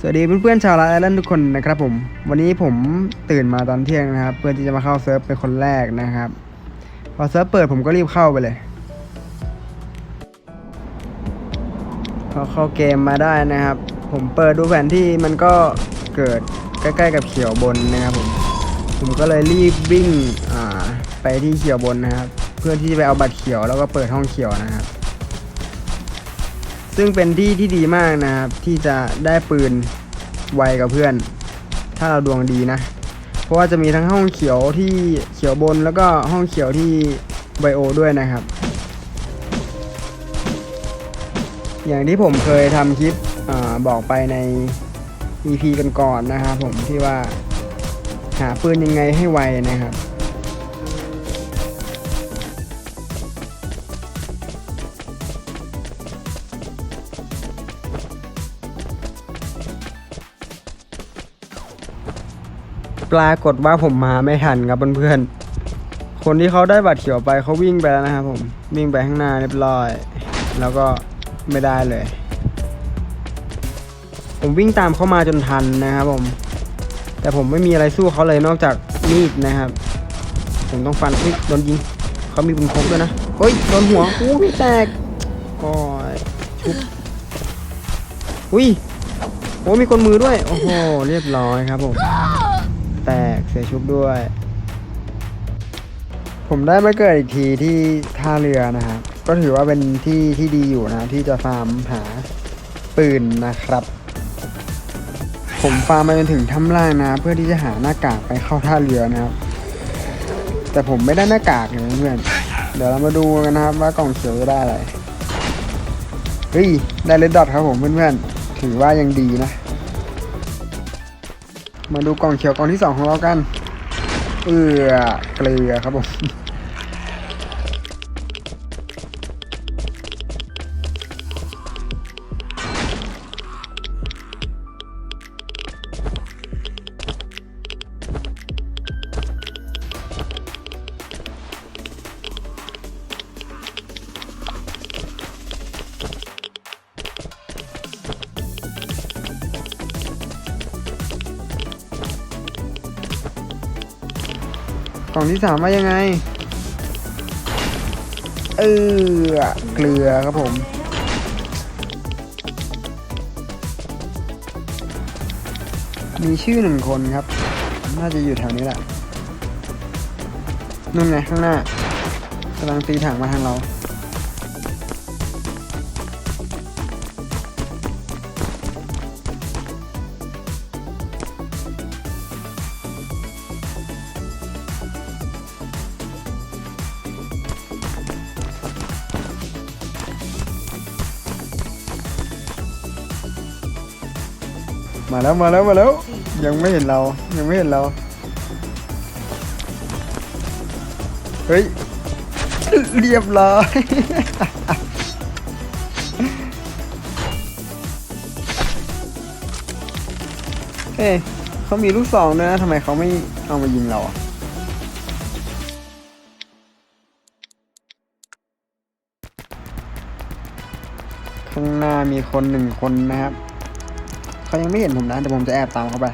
สวัสดีเพื่อนๆชาวไลฟ์ไอแลนด์ทุกคนนะครับผม วันนี้ผมตื่นมาตอนเที่ยงนะครับ เพื่อที่จะมาเข้าเซิร์ฟเป็นคนแรกนะครับ พอเซิร์ฟเปิดผมก็รีบเข้าไปเลย พอเข้าเกมมาได้นะครับ ผมเปิดดูแผนที่มันก็เกิดใกล้ๆกับเขียวบนนะครับผม ผมก็เลยรีบวิ่งอ่าไปที่เขียวบนนะครับ เพื่อที่จะไปเอาบัตรเขียวแล้วก็เปิดห้องเขียวนะครับ ซึ่งเป็นที่ที่ดีมากนะครับ ที่จะได้ปืนไวกับเพื่อน ถ้าเราดวงดีนะ เพราะว่าจะมีทั้งห้องเขียวที่เขียวบนแล้วก็ห้องเขียวที่ไบโอด้วยนะครับ อย่างที่ผมเคยทำคลิปอบอกไปใน EP กันก่อนนะครับผมที่ว่าหาปืนยังไงให้ไวนะครับ ปรากฏว่าผมมาไม่ทันครับเพื่อนๆ คนที่เขาได้บัตรเขียวไปเขาวิ่งไปแล้วนะครับผม วิ่งไปข้างหน้าเรียบร้อย แล้วก็ไม่ได้เลย ผมวิ่งตามเขามาจนทันนะครับผม แต่ผมไม่มีอะไรสู้เขาเลยนอกจากมีดนะครับ ผมต้องฟันอุ๊ยโดนยิงเขามีปืนพกด้วยนะเฮ้ยโดนหัวอู้พี่แตกโอ้ยชุบอุ้ยโอ้มีคนมือด้วย โอ้โห เรียบร้อยครับผม แตกเสียชุบด้วย ผมได้มาเกิดอีกทีที่ท่าเรือนะครับก็ถือว่าเป็นที่ที่ดีอยู่นะที่จะฟาร์มหาปืนนะครับ ผมฟาร์มมาจนถึงถ้ำล่างนะ เพื่อที่จะหาหน้ากากไปเข้าท่าเรือนะครับ แต่ผมไม่ได้หน้ากากเลยเพื่อนเดี๋ยวเรามาดูกันนะครับว่ากล่องเขียวจะได้อะไรเฮ้ยได้เลดดอทครับผมเพื่อนๆถือว่ายังดีนะ มาดูกล่องเขียวกล่องที่สองของเรากัน เอือเกลือครับผม ล่องที่สามว่ายังไง เออเกลือครับผม มีชื่อหนึ่งคนครับ น่าจะอยู่แถวนี้แหละนู่นไงข้างหน้ากำลังตีถังมาทางเรา มาแล้วมาแล้วมาแล้ว ยังไม่เห็นเรายังไม่เห็นเรา เฮ้ย เรียบร้อยเอ้ยเขามีลูกซองด้วยนะทำไมเขาไม่เอามายิงเราอะข้างหน้ามีคนหนึ่งคนนะครับ เขายังไม่เห็นผมนะเดี๋ยวผมจะแอบตามเขาไป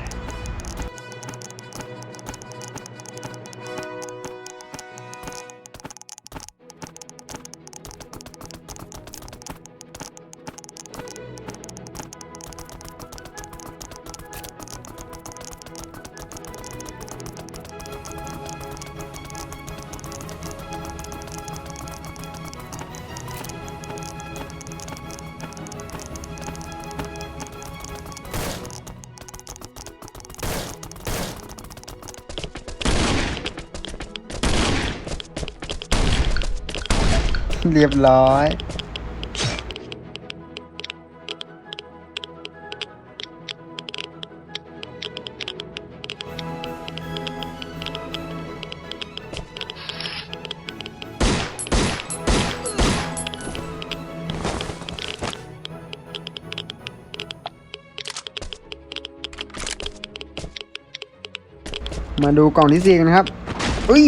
เรียบร้อยมาดูกล่องที่สี่กันครับ อุ้ย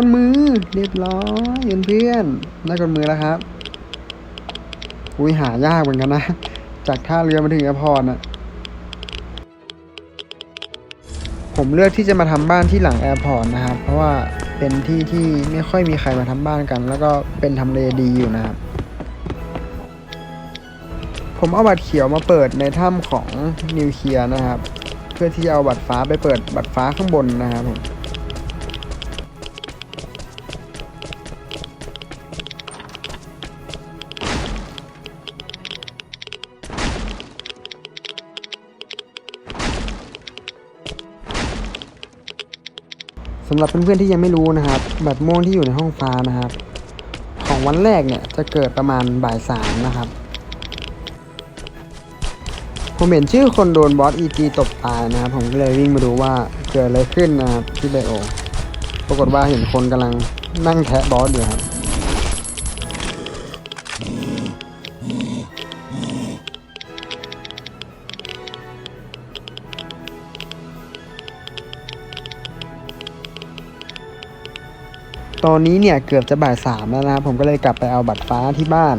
ก้นมือเรียบร้อยเพื่อนๆได้ก้นมือแล้วครับอุ้ยหายากเหมือนกันนะ จากท่าเรือมาถึงแอร์พอร์ตนะผมเลือกที่จะมาทำบ้านที่หลังแอร์พอร์ตนะครับ เพราะว่าเป็นที่ที่ไม่ค่อยมีใครมาทำบ้านกัน แล้วก็เป็นทำเลดีอยู่นะครับ ผมเอาบัตรเขียวมาเปิดในถ้ำของนิวเคลียร์นะครับ เพื่อที่จะเอาบัตรฟ้าไปเปิดบัตรฟ้าข้างบนนะครับผม สำหรับเพื่อนๆที่ยังไม่รู้นะครับ บัตรม่วงที่อยู่ในห้องฟ้านะครับ ของวันแรกเนี่ยจะเกิดประมาณบ่ายสามนะครับ ผมเห็นชื่อคนโดนบอสอีจีตบตายนะครับ ผมก็เลยวิ่งมาดูว่าเกิดอะไรขึ้นนะครับที่ไบโอ ปรากฏว่าเห็นคนกำลังนั่งแทะบอสอยู่ครับ ตอนนี้เนี่ยเกือบจะบ่ายสามแล้วนะครับผมก็เลยกลับไปเอาบัตรฟ้าที่บ้าน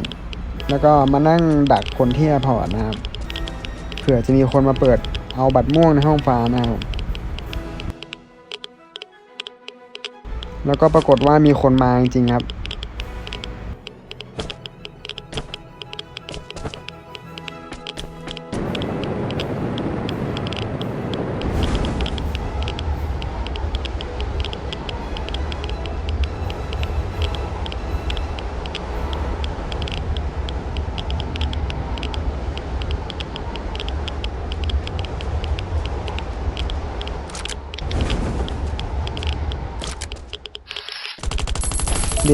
แล้วก็มานั่งดักคนที่แอร์พอร์ตนะครับเผื่อจะมีคนมาเปิดเอาบัตรม่วงในห้องฟ้านะครับแล้วก็ปรากฏว่ามีคนมาจริงๆครับ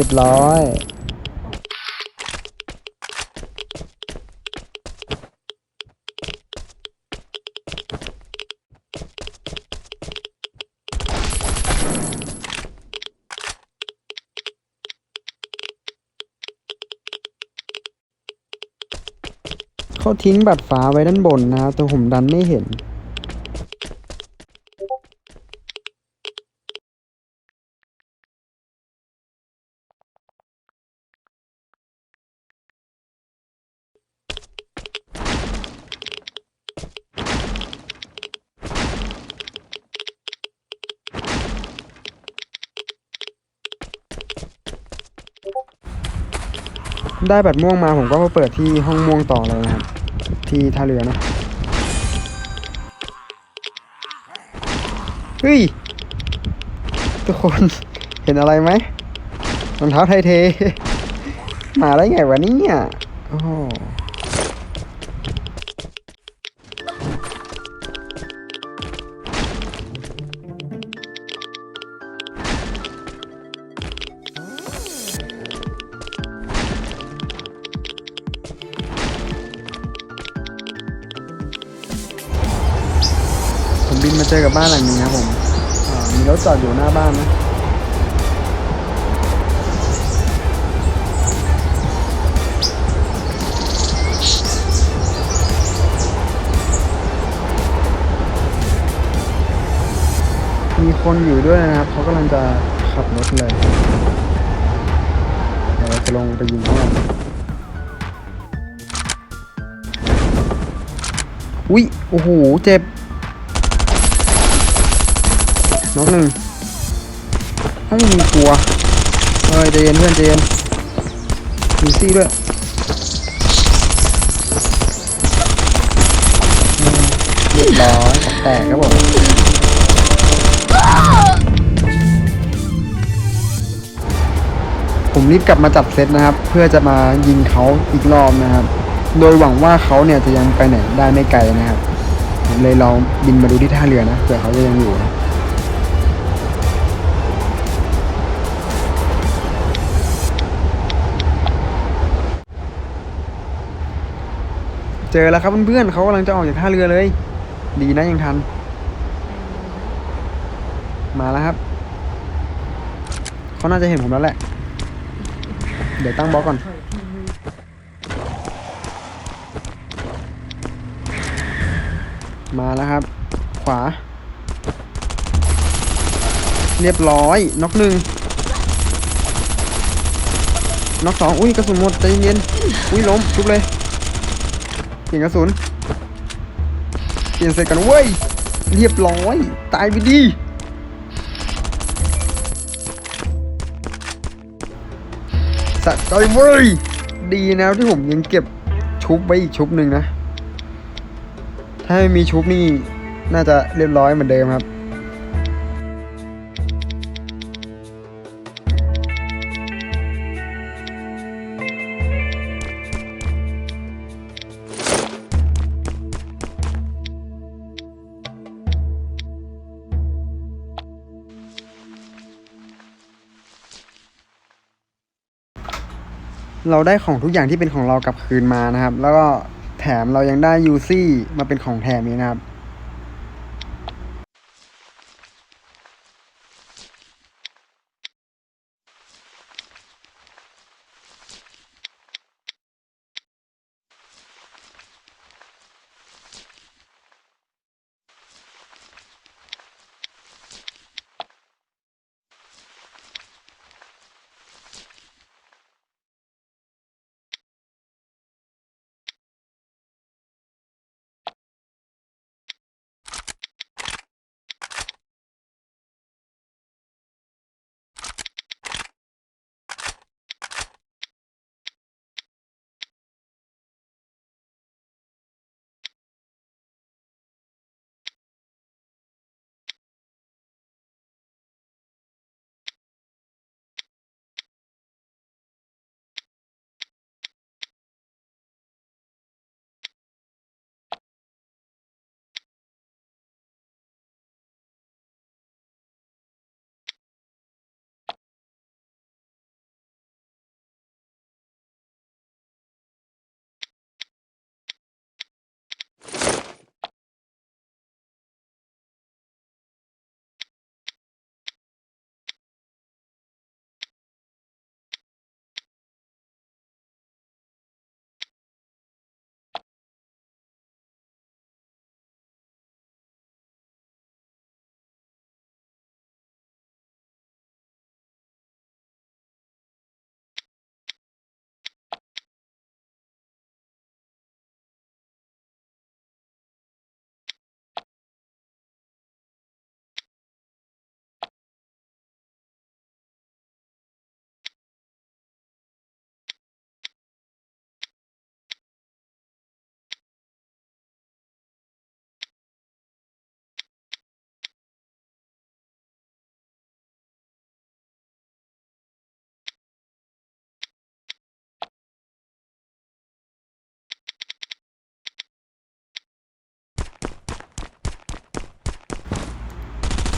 ยบร้อย เขาทิ้งบัตรฟ้าไว้ด้านบนนะครับแต่ผมดันไม่เห็น ได้บัตรม่วงมาผมก็มาเปิดที่ห้องม่วงต่อเลยนะครับ ที่ท่าเรือนะเฮ้ยทุกคนเห็นอะไรไหมรองเท้าไทยเท มาได้ไงวะเนี่ยโอ้ อกับบ้านหลังนี้ครับผมมีรถจอดอยู่หน้าบ้านนะมีคนอยู่ด้วยนะครับเขากำลังจะขับรถเลยเดี๋ยวเราจะลงไปยิงเขาอุ้ยโอ้โห เจ็บ น้องหนึ่งถ้าไม่มีกลัวเฮ้ยใจเย็นเพื่อนใจเย็นมีซี่ด้วยเรียบร้อยแตกครับผมผมรีบกลับมาจัดเซตนะครับ เพื่อจะมายิงเขาอีกรอบนะครับ โดยหวังว่าเขาเนี่ยจะยังไปไหนได้ไม่ไกลนะครับผมเลยลองบินมาดูที่ท่าเรือนะเผื่อเขาจะยังอยู่นะ เจอแล้วครับเพื่อนๆเขากำลังจะออกจากท่าเรือเลย ดีนะยังทัน มาแล้วครับเขาน่าจะเห็นผมแล้วแหละ เดี๋ยวตั้งบล็อกก่อน มาแล้วครับ ขวา เรียบร้อยน็อกหนึ่งน็อกสองอุ้ยกระสุนหมดใจเย็นอุ้ยล้มชุบเลย ลี่ยนกระสุนเปลี่ยนเสร็จกันเว้ย เรียบร้อย ตายไปดี สะใจเว้ย ดีนะที่ผมยังเก็บชุบไว้อีกชุบหนึ่งนะ ถ้าไม่มีชุบนี่ น่าจะเรียบร้อยเหมือนเดิมครับ เราได้ของทุกอย่างที่เป็นของเรากลับคืนมานะครับ แล้วก็แถมเรายังได้ยูซี่มาเป็นของแถมนี้นะครับ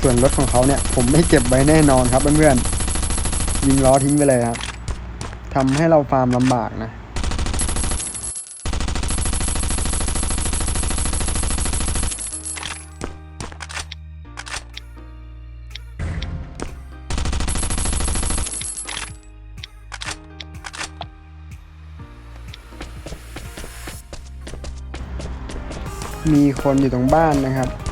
ส่วนรถของเขาเนี่ย ผมไม่เก็บไว้แน่นอนครับเพื่อนๆยิงล้อทิ้งไปเลยครับทำให้เราฟาร์มลำบากนะมีคนอยู่ตรงบ้านนะครับ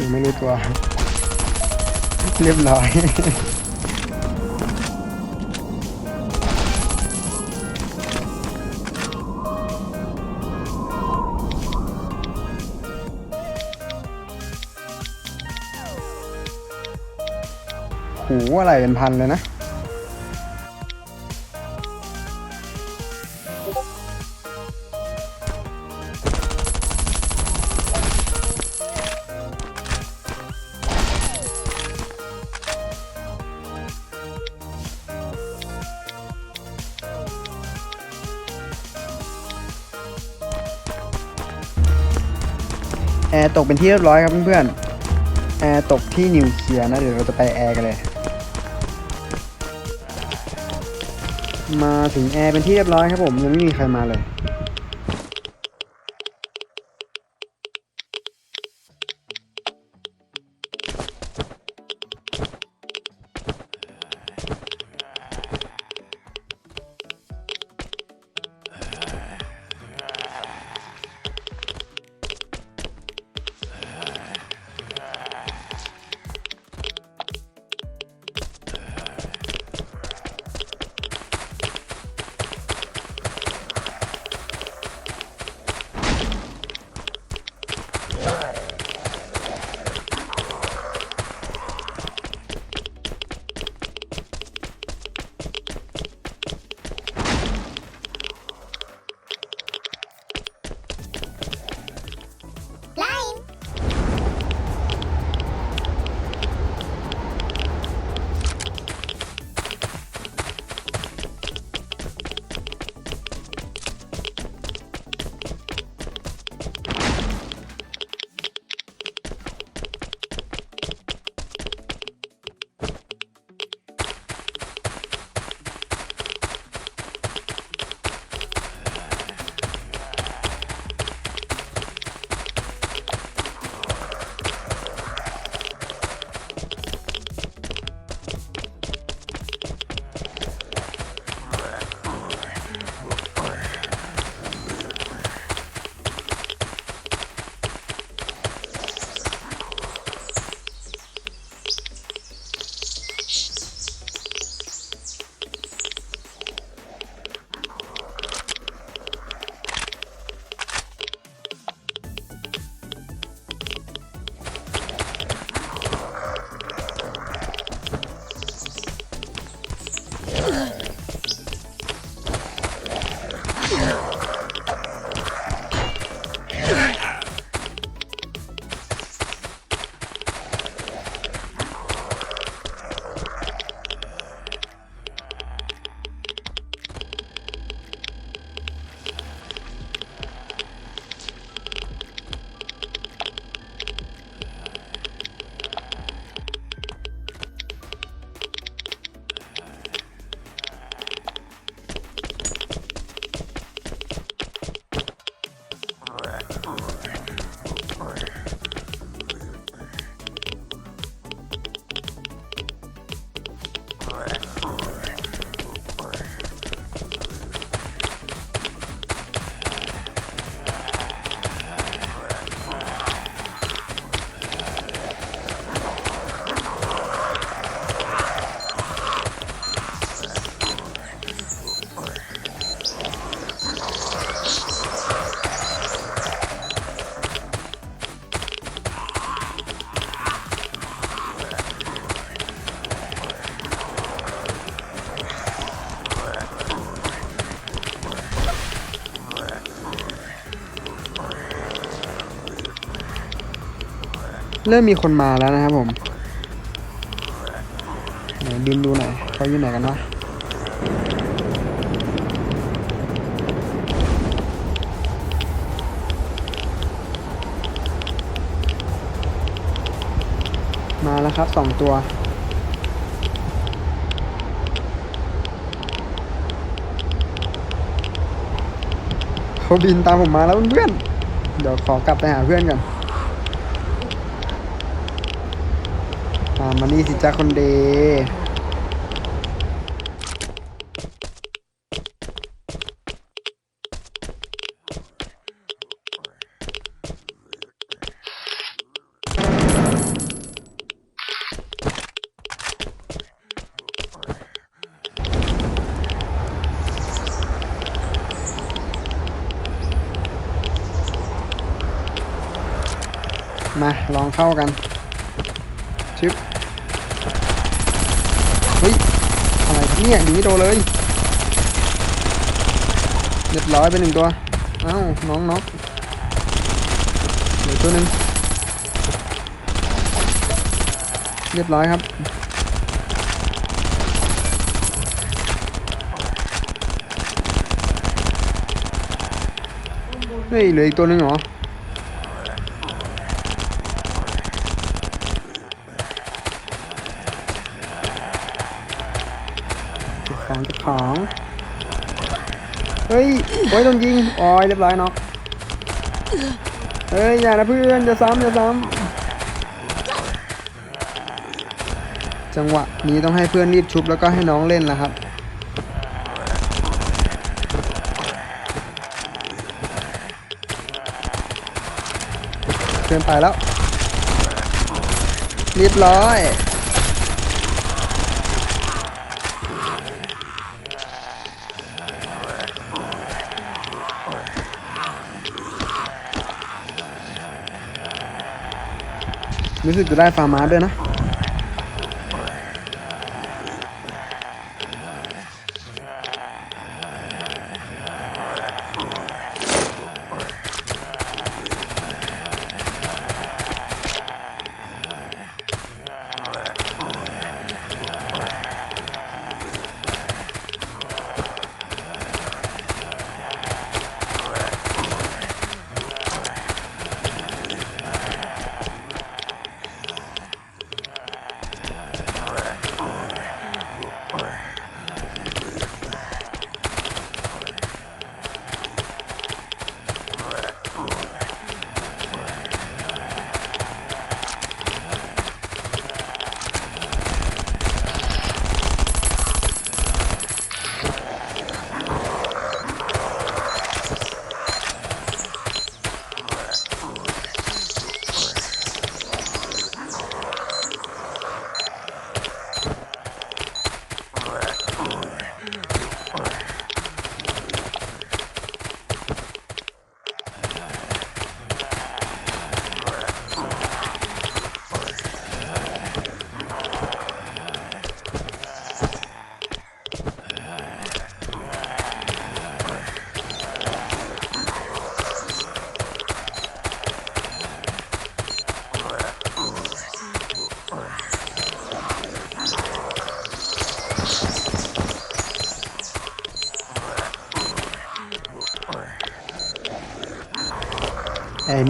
ยังไม่รู้ตัว เรียบร้อยหูอะไรเป็นพันเลยนะ เป็นที่เรียบร้อยครับเพื่อนๆแอร์ตกที่นิวเคลียร์นะเดี๋ยวเราจะไปแอร์กันเลย มาถึงแอร์เป็นที่เรียบร้อยครับผมยังไม่มีใครมาเลย เริ่มมีคนมาแล้วนะครับผมไหนบินดูหน่อยเขาอยู่ไหนกันวะมาแล้วครับสองตัวเขาบินตามผมมาแล้วเพื่อน เดี๋ยวขอกลับไปหาเพื่อนก่อน ตามมานี่สิจ้าคนเดมาลองเข้ากัน ชึบ เฮ้ย อะไรเนี่ยยิงไม่โดนเลย เรียบร้อยไปหนึ่งตัวเอ้าน้องน็อกเหลือตัวหนึ่งเรียบร้อยครับ เฮ้ย เหลืออีกตัวหนึ่งเหรอ เก็บของเก็บของ เฮ้ย โอ้ยโดนยิงโอ้ยเรียบร้อยเนาะเฮ้ยอย่านะเพื่อนอย่าซ้ำอย่าซ้ำจังหวะนี้ต้องให้เพื่อนรีบชุบแล้วก็ให้น้องเล่นแล้วครับเกินไปแล้วเรียบร้อย รู้สึกจะได้ฟาร์มาสด้วยนะ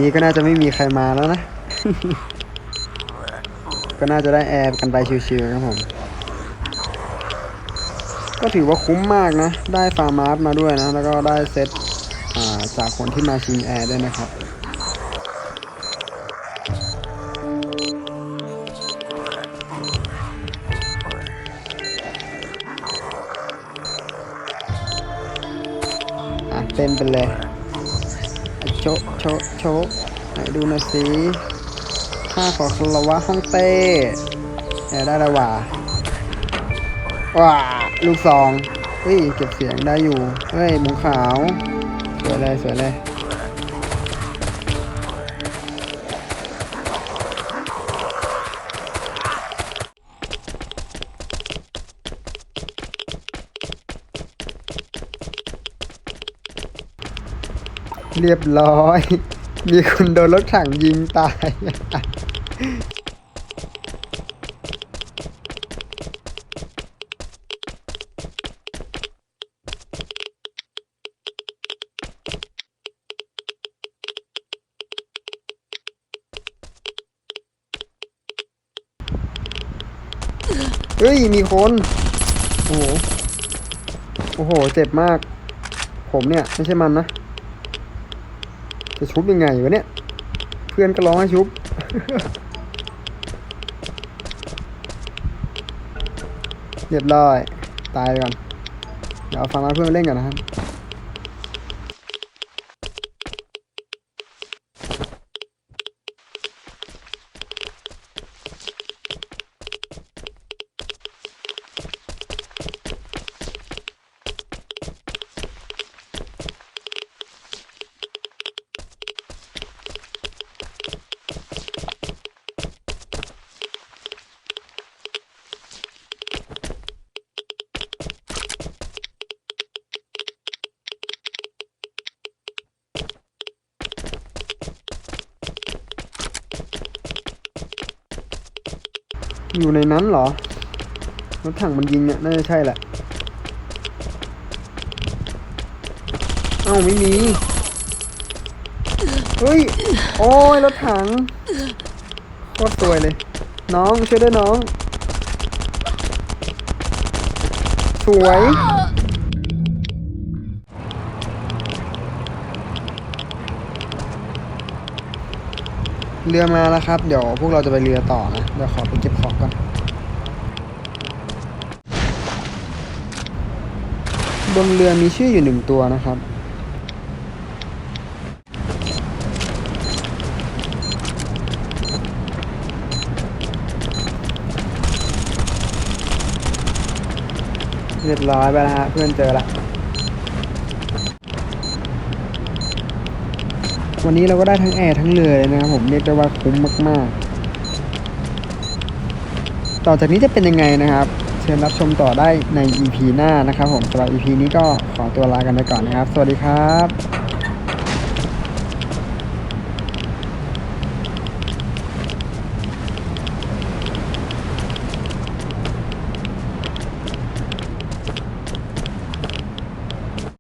นี้ก็น่าจะไม่มีใครมาแล้วนะ ก็น่าจะได้แอร์กันไปชิวๆครับผม ก็ถือว่าคุ้มมากนะ ได้ฟาร์มาร์มาด้วยนะ แล้วก็ได้เซตอ่าจากคนที่มาชิงแอร์ด้วยนะครับอะเต้นไปเลยอะ โชโชไหนดูหน่อยสิข้าขอคารวะห้องเต้แต่ได้ล้ว่าว้าลูกสองเฮ้ยเก็บเสียงได้อยู่ เฮ้ยหมูขาว สวยเลยสวยเลย เรียบร้อย มีคนโดนรถถังยิงตาย เฮ้ย มีคน โอ้โห โอ้โห เจ็บมาก ผมเนี่ย ไม่ใช่มันนะ จะชุบยังไงวะเนี่ย เพื่อนก็ร้องให้ชุบ เรียบร้อย ตายก่อน เดี๋ยวเอาฟังมาเพื่อนเล่นก่อนนะครับ อยู่ในนั้นเหรอรถถังมันยิงเนี่ยน่าจะใช่แหละเอ้าไม่มีเฮ้ยโอ้ยรถถังโคตรสวยเลย น้องช่วยด้วยน้อง สวย เรือมาแล้วครับ เดี๋ยวพวกเราจะไปเรือต่อนะ เดี๋ยวขอไปเก็บของก่อน บนเรือมีชื่ออยู่หนึ่งตัวนะครับ เรียบร้อยไปแล้วฮะเพื่อนเจอละ วันนี้เราก็ได้ทั้งแอร์ทั้งเรือเลยนะครับผมเรียกได้ว่าคุ้มมาก ๆ ต่อจากนี้จะเป็นยังไงนะครับ เชิญรับชมต่อได้ใน EP หน้านะครับผมสำหรับ EP นี้ก็ขอตัวลากันไปก่อนนะครับ สวัสดีครับ